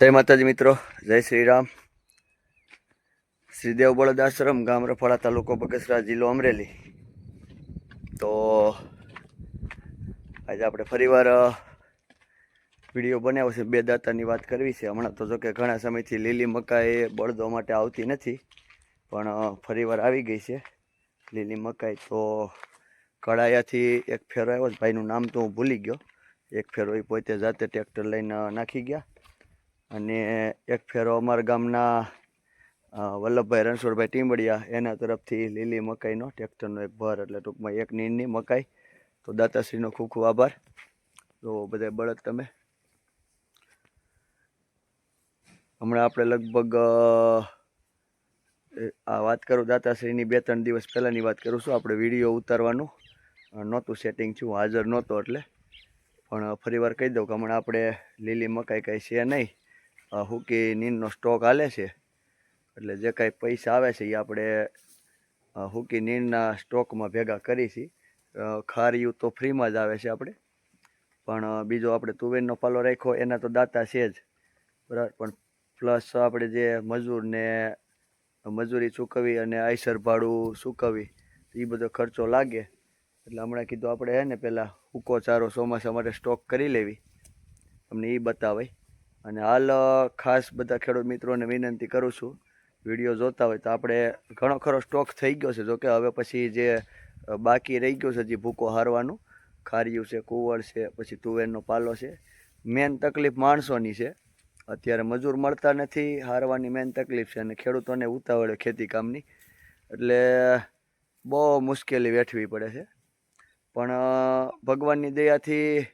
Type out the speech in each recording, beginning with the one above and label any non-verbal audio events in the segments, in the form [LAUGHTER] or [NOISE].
જય માતાજી મિત્રો, જય શ્રી રામ શ્રીદેવ બળદ આશ્રમ ગામ રફાળા તાલુકો બગસરા જિલ્લો અમરેલી. તો આજે આપણે ફરીવાર વીડિયો બનાવ્યો છે, બે દાતાની વાત કરવી છે. હમણાં તો જો કે ઘણા સમયથી લીલી મકાઈ બળદો માટે આવતી નથી, પણ ફરીવાર આવી ગઈ છે, લીલી મકાઈ. તો કડાયાથી એક ફેરો આવ્યો. ભાઈનું નામ તો હું ભૂલી ગયો. એક ફેરો એ પોતે જાતે ટ્રેક્ટર લઈને નાખી ગયા. અને એક ફેરો અમારા ગામના વલ્લભભાઈ રણછોડભાઈ ટીંબડિયા, એના તરફથી લીલી મકાઈનો ટ્રેક્ટરનો એક ભર એટલે ટૂંકમાં એક નીંદની મકાઈ. તો દાતાશ્રીનો ખૂબ ખૂબ આભાર. તો બધા બળદ તમે. હમણાં આપણે લગભગ આ વાત કરું દાતાશ્રીની બે ત્રણ દિવસ પહેલાંની વાત કરું છું. આપણે વીડિયો ઉતારવાનું. નહોતું સેટિંગ થયું, હાજર નહોતો એટલે. પણ ફરીવાર કહી દઉં કે હમણાં આપણે લીલી મકાઈ કાંઈ છે નહીં. હુકી નીંદનો સ્ટોક હાલે છે. એટલે જે કાંઈ પૈસા આવે છે એ આપણે હૂકી નીંદના સ્ટોકમાં ભેગા કરી અ, ખારીયું તો ફ્રીમાં જ આવે છે આપણે. પણ બીજો આપણે તુવેરનો પાલો રાખ્યો એના તો દાતા છે જ. બરાબર? પણ પ્લસ આપણે જે મજૂરને મજૂરી ચૂકવી અને આયસર ભાડું ચૂકવી એ બધો ખર્ચો લાગે. એટલે હમણાં કીધું આપણે હે ને પહેલાં હુકો ચારો ચોમાસા માટે સ્ટોક કરી લેવી. તમને એ બતાવાય. અને હાલ ખાસ બધા ખેડૂત મિત્રોને વિનંતી કરું છું, વીડિયો જોતા હોય તો આપણે ઘણો ખરો સ્ટોક થઈ ગયો છે. જોકે હવે પછી જે બાકી રહી ગયો છે હજી ભૂકો હારવાનું, ખારિયું છે કુવળ છે, પછી તુવેરનો પાલો છે મેન તકલીફ માણસોની છે. અત્યારે મજૂર મળતા નથી, હારવાની મેન તકલીફ છે અને ખેડૂતોને ઉતાવળે ખેતી કામની. એટલે, બહુ મુશ્કેલી વેઠવી પડે છે. પણ ભગવાનની દયાથી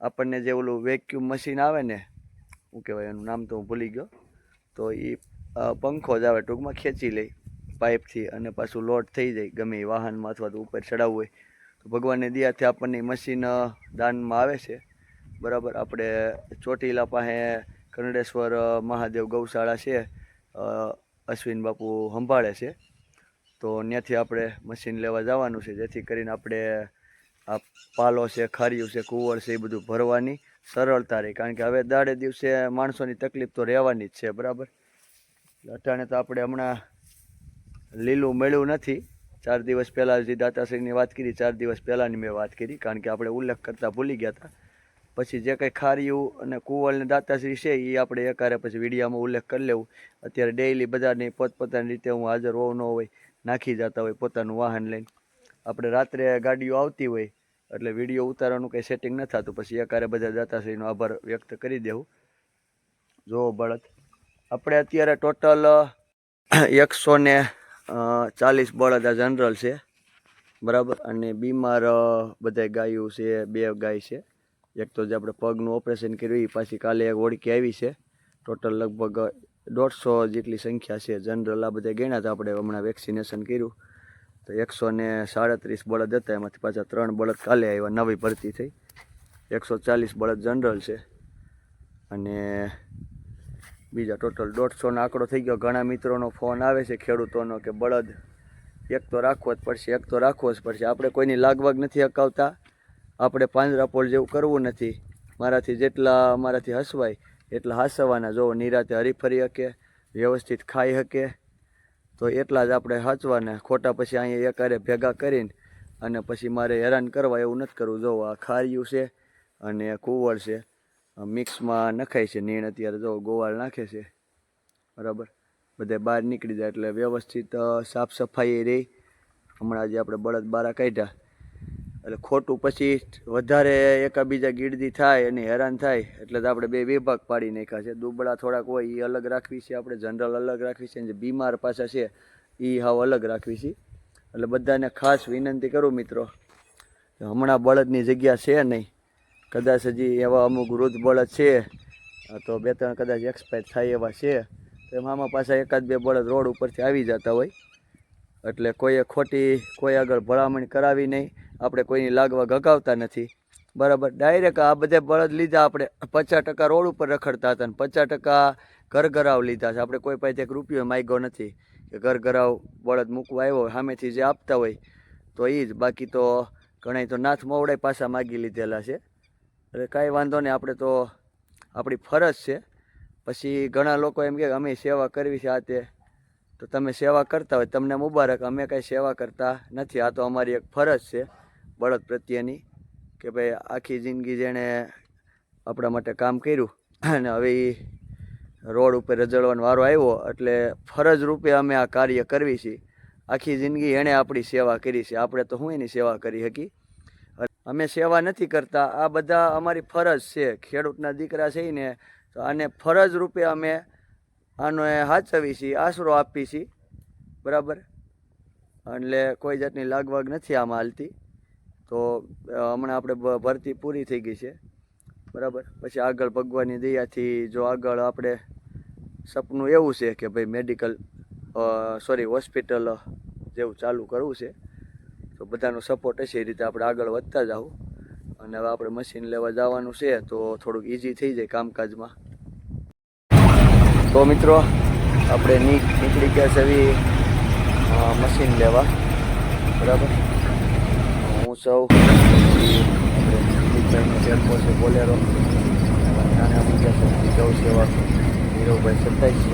આપણને જે ઓલું વેક્યુમ મશીન આવે ને શું કહેવાય, એનું નામ તો હું ભૂલી ગયો. તો એ પંખો જ આવે, ટૂંકમાં ખેંચી લે પાઇપથી અને પાછું લોટ થઈ જાય, ગમે એ વાહનમાં અથવા તો ઉપર ચડાવવું હોય. તો ભગવાનની દયાથી આપણને મશીન દાનમાં આવે છે. બરાબર, આપણે ચોટીલા પાસે કરણેશ્વર મહાદેવ ગૌશાળા છે અશ્વિન બાપુ સંભાળે છે. તો ત્યાંથી આપણે મશીન લેવા જવાનું છે, જેથી કરીને આપણે આ પાલો છે ખારિયું છે, કુંવર છે, એ બધું ભરવાની સરળતા રહી કારણ કે હવે દાડે દિવસે માણસોની તકલીફ તો રહેવાની જ છે, બરાબર? અટાણે તો આપણે હમણાં લીલું મળ્યું નથી. ચાર દિવસ પહેલાં જે દાતાશ્રીની વાત કરી, ચાર દિવસ પહેલાંની મેં વાત કરી, કારણ કે આપણે ઉલ્લેખ કરતાં ભૂલી ગયા હતા. પછી જે કંઈ ખારીયું અને કુંવળ ને દાતાશ્રી છે એ આપણે એકારે પછી વિડીયામાં ઉલ્લેખ કરી લેવું. અત્યારે ડેઈલી બધાની પોતપોતાની રીતે હું હાજર હોવ ન હોય, નાખી જતા હોય પોતાનું વાહન લઈને. આપણે રાત્રે ગાડીઓ આવતી હોય એટલે વીડિયો ઉતારવાનું કંઈ સેટિંગ ન થતું. પછી એકારે બધા દાતાશ્રીનો આભાર વ્યક્ત કરી દેવું. જો બળદ. આપણે અત્યારે ટોટલ એકસો ને ચાલીસ બળદ આ જનરલ છે. બરાબર? અને બીમાર બધા ગાયું છે, બે ગાય છે. એક તો જે આપણે પગનું ઓપરેશન કર્યું એ પાછી કાલે એક ઓળખી આવી છે. ટોટલ લગભગ દોઢસો જેટલી સંખ્યા છે. જનરલ આ બધા ગણ્યા હતા આપણે હમણાં વેક્સિનેશન કર્યું. તો એકસો ને સાડત્રીસ બળદ હતા, એમાંથી પાછા ત્રણ બળદ કાલે આવ્યા, નવી ભરતી થઈ. એકસો ચાલીસ બળદ જનરલ છે. અને બીજા ટોટલ દોઢસોનો આંકડો થઈ ગયો. ઘણા મિત્રોનો ફોન આવે છે ખેડૂતોનો કે બળદ, એક તો રાખવો જ પડશે, એક તો રાખવો જ પડશે. આપણે કોઈની લાગવાગ નથી અકાવતા. આપણે પાંજરાપોળ જેવું કરવું નથી. મારાથી જેટલા અમારાથી હસવાય, એટલા હસવાના. જો નિરાતે હરીફરી શકે વ્યવસ્થિત ખાઈ શકે તો એટલા જ આપણે હચવાના. ખોટા પછી અહીંયા એકારે ભેગા કરીને અને પછી મારે હેરાન કરવા એવું નથી કરવું. જો, આ ખાર્યું છે અને કુંવળ છે. મિક્સમાં નખાય છે નીણ અત્યારે. જો, ગોવાળ નાખે છે. બરાબર? બધે બહાર નીકળી જાય એટલે વ્યવસ્થિત સાફ સફાઈ રહી. હમણાં જે આપણે બળદ બારા કાઢ્યા એટલે ખોટું પછી વધારે એકાબીજા ગીડદી થાય અને હેરાન થાય, એટલે તો આપણે બે વિભાગ પાડી નાખ્યા છે. દુબળા થોડાક હોય એ અલગ રાખવી છે, આપણે જનરલ અલગ રાખવી છે જે બીમાર પાછા છે એ હાવ અલગ રાખવી છે. એટલે બધાને ખાસ વિનંતી કરું મિત્રો હમણાં બળદની જગ્યા છે નહીં. કદાચ હજી એવા અમુક વૃદ્ધ બળદ છે તો બે ત્રણ કદાચ એક્સપાયર થાય એવા છે, તો એમાં પાછા એકાદ બે બળદ રોડ ઉપરથી આવી જતા હોય. એટલે કોઈએ ખોટી, કોઈ આગળ ભલામણ કરાવી નહીં. આપણે કોઈની લાગવા ગગાવતા નથી. બરાબર ડાયરેક્ટ આ બધે બળદ લીધા આપણે પચાસ ટકા રોડ ઉપર રખડતા હતા અને પચાસ ટકા ઘર ઘરાવ લીધા છે. આપણે કોઈ પાસે એક રૂપિયો માગ્યો નથી કે ઘર ઘરાવ બળદ મૂકવા આવ્યો હોય, સામેથી જે આપતા હોય, તો એ જ. બાકી તો ઘણાય તો નાથ મોવડાઈ પાછા માગી લીધેલા છે. એટલે કાંઈ વાંધો નહીં, આપણે તો આપણી ફરજ છે. પછી ઘણા લોકો એમ કે અમે સેવા કરવી છે આ તે. તો તમે સેવા કરતા હોય, તમને મુબારક. અમે કાંઈ સેવા કરતા નથી. આ તો અમારી એક ફરજ છે. બળદ પ્રત્યેની કે ભાઈ આખી જિંદગી જેણે આપણા માટે કામ કર્યું અને હવે એ રોડ ઉપર રજળવાનો વારો આવ્યો એટલે ફરજ રૂપે અમે આ કાર્ય કરવી છીએ આખી જિંદગી એણે આપણી સેવા કરી છે. આપણે તો હું એની સેવા કરી શકી અમે સેવા નથી કરતા. આ બધા અમારી ફરજ છે. ખેડૂતના દીકરા છે ને તો આને ફરજ રૂપે અમે આનો એ સાચવી છીએ આશરો આપી છીએ બરાબર? એટલે કોઈ જાતની લાગવાગ નથી આમાં હાલતી. તો હમણાં આપણે ભરતી પૂરી થઈ ગઈ છે. બરાબર? પછી આગળ ભગવાનની દયાથી જો આગળ આપણે સપનું એવું છે કે ભાઈ મેડિકલ સોરી હોસ્પિટલ જેવું ચાલુ કરવું છે, તો બધાનો સપોર્ટ હશે એ રીતે આપણે આગળ વધતા જાવું અને હવે આપણે મશીન લેવા જવાનું છે, તો થોડુંક ઇઝી થઈ જાય કામકાજમાં. તો મિત્રો, આપણે નીક, નીકળી ગયા છે મશીન લેવા. બરાબર? આપણે દિલીપભાઈનો ટેમ્પો છે બોલેરો નાના મૂક્યા છે ગૌ સેવા નીરવભાઈ સત્તાવીસ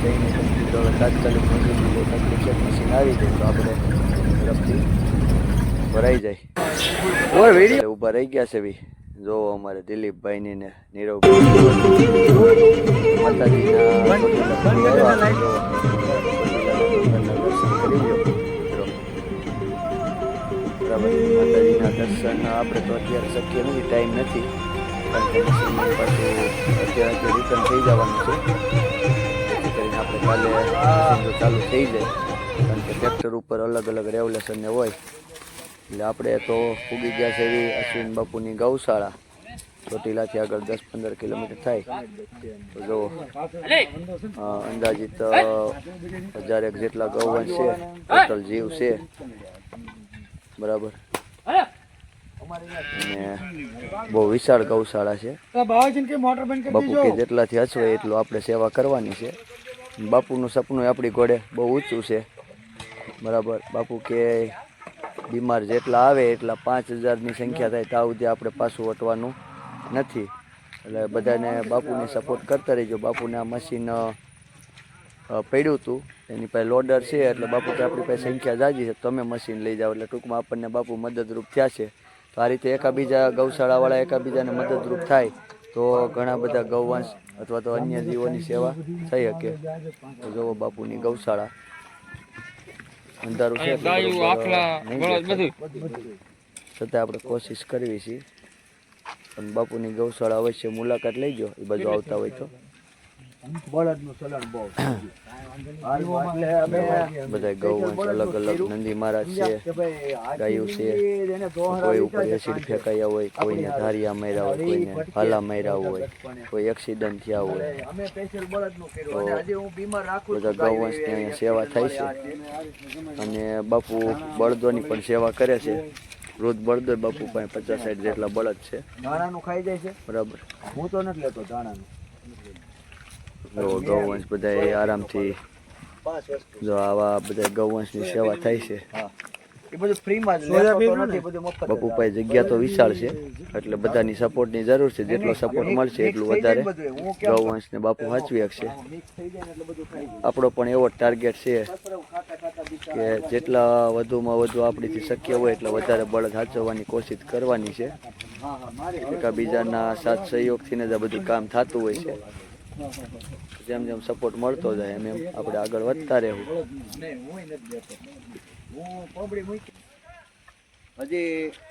જઈને કંપની હવે તાત્કાલિક મંજૂરી લે તકલીફ મશીન આવી જાય તો આપણે ઝડપથી ભરાઈ જાય ઓય વેડી ઊભા રહી ગયા છે બી જો અમારે દિલીપભાઈની ને નીરવભાઈ માતાજીના બરાબર માતાજીના દર્શન આપણે તો અત્યારે શક્ય નથી ટાઈમ નથી. કારણ કે મશીન અત્યારે રિટર્ન થઈ જવાનું છે. જેથી કરીને આપણે કાલે ચાલુ થઈ જાય. કારણ કે ટ્રેક્ટર ઉપર અલગ અલગ રેવલેશન હોય. એટલે આપણે તો પૂગી ગયા છે એવી અશ્વિન બાપુની ગૌશાળા. ચોટીલાથી આગળ દસ પંદર કિલોમીટર થાય. તો જો અંદાજિત હજારેક જેટલા ગૌવંશ છે, ટોટલ જીવ છે. બરાબર. બહુ વિશાળ ગૌશાળા છે. બાપુ કે જેટલાથી હસવે એટલું આપણે સેવા કરવાની છે. બાપુનું સપનું આપણી ઘોડે બહુ ઊંચું છે. બરાબર. બાપુ કે બીમાર જેટલા આવે એટલા પાંચ હજારની સંખ્યા થાય ત્યાં સુધી આપણે પાછું વટવાનું નથી. એટલે બધાને બાપુને સપોર્ટ કરતા રહીજો. બાપુને આ મશીન પડ્યું હતું. એની પાસે લોડર છે એટલે બાપુ કે આપણી પાસે સંખ્યા જાજી છે. તમે મશીન લઈ જાઓ એટલે ટૂંકમાં આપણને બાપુ મદદરૂપ થયા છે. તો આ રીતે એકાબીજા ગૌશાળાવાળા એકાબીજાને મદદરૂપ થાય તો ઘણા બધા ગૌવંશ અથવા તો અન્ય જીવોની સેવા થઈ શકે. તો જોવો બાપુની ગૌશાળા. અંધારું છે. છતાં આપણે કોશિશ કરવી છીએ પણ બાપુની ગૌશાળા અવશ્ય મુલાકાત લઈ જો એ બાજુ આવતા હોય તો. બળદનું ચલણ બહુ બધા ગૌવંશ અલગ અલગ નંદી મહારાજ છે ગાયું છે કોઈ ઉપર એસિડ ફેંકાયા હોય કોઈને ધારિયા માર્યા હોય કોઈને હાલા માર્યા હોય કોઈ એક્સિડન્ટ થયા હોય. તો બધા ગૌવંશની અહીંયા સેવા થાય છે. અને બાપુ બળદોની પણ સેવા કરે છે. રોજ બળદો બાપુ પાસે પચાસ સાઠ જેટલા બળદ છે. ધાણાનું ખાઈ જાય છે? બરાબર. હું તો નથી લેતો ધાણાનું. જો ગૌવંશ બધા આરામથી જો આવા બધા ગૌવંશની સેવા થાય છે. એ બધું ફ્રીમાં જ લેતો તો નથી બધું મફત જ બાપુ પાસે જગ્યા તો વિશાળ છે એટલે બધાની સપોર્ટની જરૂર છે જેટલો સપોર્ટ મળશે એટલું વધારે ગૌવંશને બાપુ સાચવી શકશે આપણો પણ એવો ટાર્ગેટ છે કે જેટલા વધુમાં વધુ આપણીથી શક્ય હોય એટલા વધારે બળદ સાચવવાની કોશિશ કરવાની છે. એકબીજાના હા સાથ સહયોગથી ને જ આ બધું કામ થતું હોય છે. જેમ જેમ સપોર્ટ મળતો જાય એમ એમ આપણે આગળ વધતા રહેવું. હજી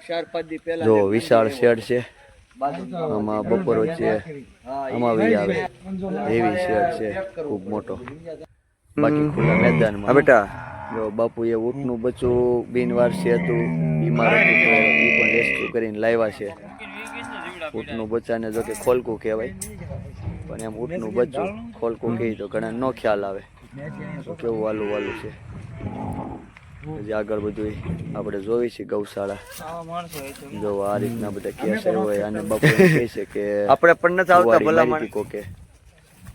ચાર પાંચ દી પહેલા જો વિશાળ શેડ છે આમાં બપોર વચ્ચે આમાં વી આવે. એવી શેડ છે. ખૂબ મોટો. બાકી ખુલ્લા મેદાનમાં. બેટા. જો બાપુએ ઊંટનું બચ્ચું બિનવારસી હતું બીમાર હતું તો એ પણ રેસ્ક્યુ કરીને લાવ્યા છે. ઊંટનું બચ્ચાને જો કે ખોલકું કહેવાય. પણ એમ ઊંટનું બચ્ચું ખોલકું કહી તો ઘણા નો ખ્યાલ આવે. તો કેવું વાલું વાલું છે? હજી આગળ બધું આપણે જોઈ છે ગૌશાળા. જો આ રીતના બધા કેસ હોય અને બાપુ એમ કહે છે કે [LAUGHS] આપણે પણ નથી આવતા ભલામણ કોકે.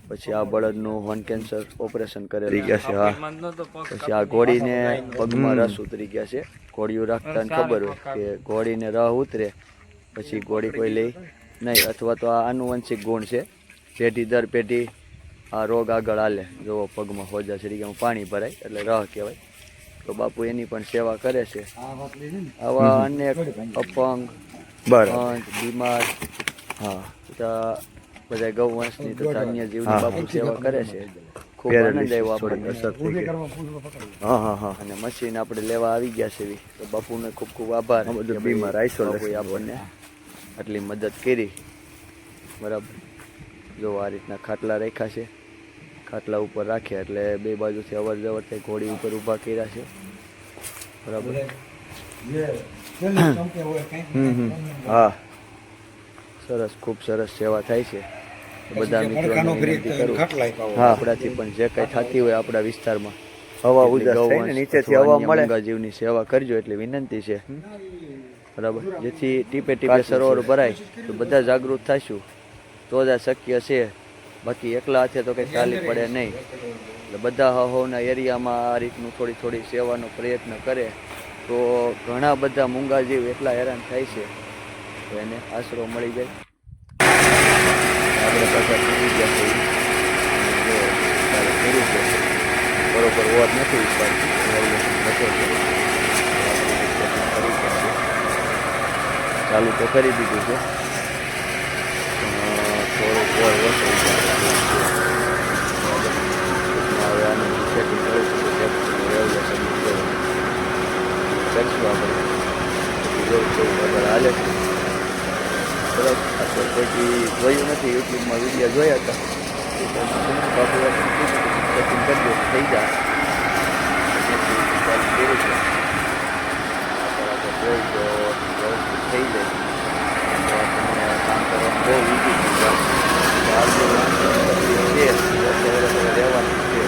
પછી આ બળદનું હોર્ન કેન્સર ઓપરેશન કરેલું. છે હા. પછી આ ઘોડીને પગમાં રસ ઉતરી ગયા છે. ઘોડીઓ રાખતા ખબર હોય કે ઘોડીને રહ ઉતરે પછી ઘોડી કોઈ લઈ નહીં અથવા તો આ આનુવંશિક ગુણ છે. પેઢી દર પેઢી આ રોગ આગળ હાલે. જોવો પગમાં હોજા સરીગામાં પાણી ભરાય એટલે રહ કહેવાય. તો બાપુ એની પણ સેવા કરે છે. આવા અનેક અપંગ બરાબર. બીમાર હા તથા બધા ગૌવંશની તથા અન્ય જીવની. બાપુ સેવા કરે છે. ખૂબ આનંદ આવ્યો આપણને. અસર થઈ હા હા હા. અને મશીન આપણે લેવા આવી ગયા છે એવી. તો બાપુને ખૂબ ખૂબ આભાર બધું બીમાર બાપુએ આપણને આટલી મદદ કરી. બરાબર. જો આ રીતના ખાટલા રાખ્યા છે. ખાટલા ઉપર રાખ્યા એટલે બે બાજુથી અવર જવર થઈ ઘોડી ઉપર ઊભા કર્યા છે. બરાબર. હા. સરસ ખૂબ સરસ સેવા થાય છે. બધા મિત્રો હા. આપણાથી પણ જે કંઈ થતી હોય આપણા વિસ્તારમાં. હવા ઉજાસ થાય નીચેથી હવા મળે. જીવની સેવા કરજો એટલી વિનંતી છે. બરાબર? જેથી ટીપે ટીપે સરોવર ભરાય તો બધા જાગૃત થઈશું. તો જ આ શક્ય છે. બાકી એકલા હાથે તો કંઈ ચાલી પડે નહીં. એટલે બધા હહોના એરિયામાં આ રીતનું થોડી થોડી સેવાનો પ્રયત્ન કરે. તો ઘણા બધા મૂંગા જીવ એટલા હેરાન થાય છે તો એને આશરો મળી જાય. આપણે પાછા પૂરી ગયા છે બરોબર વોટ નથી. ચાલુ તો કરી દીધું છે પણ થોડુંક વોર ઓછો હવે આનું સેટિંગ કરીશું તો રેગ્યુલેશન કરશું આપણે જોઉં કેવું ખબર હાલે છે બરાબર આ તો કોઈ જોયું નથી યુટ્યુબમાં વીડિયો જોયા હતા એ તો બાપુ સેટિંગ કરી દો થઈ જાય ચાલુ કર્યું છે બરાબર જોઈ તો વ્યવસ્થિત થઈ જાય તો આપણને કામ કરવાનું બહુ ઈઝી થઈ જાય બહાર જે વાંચન છે વર્ષે રહેવાનું છે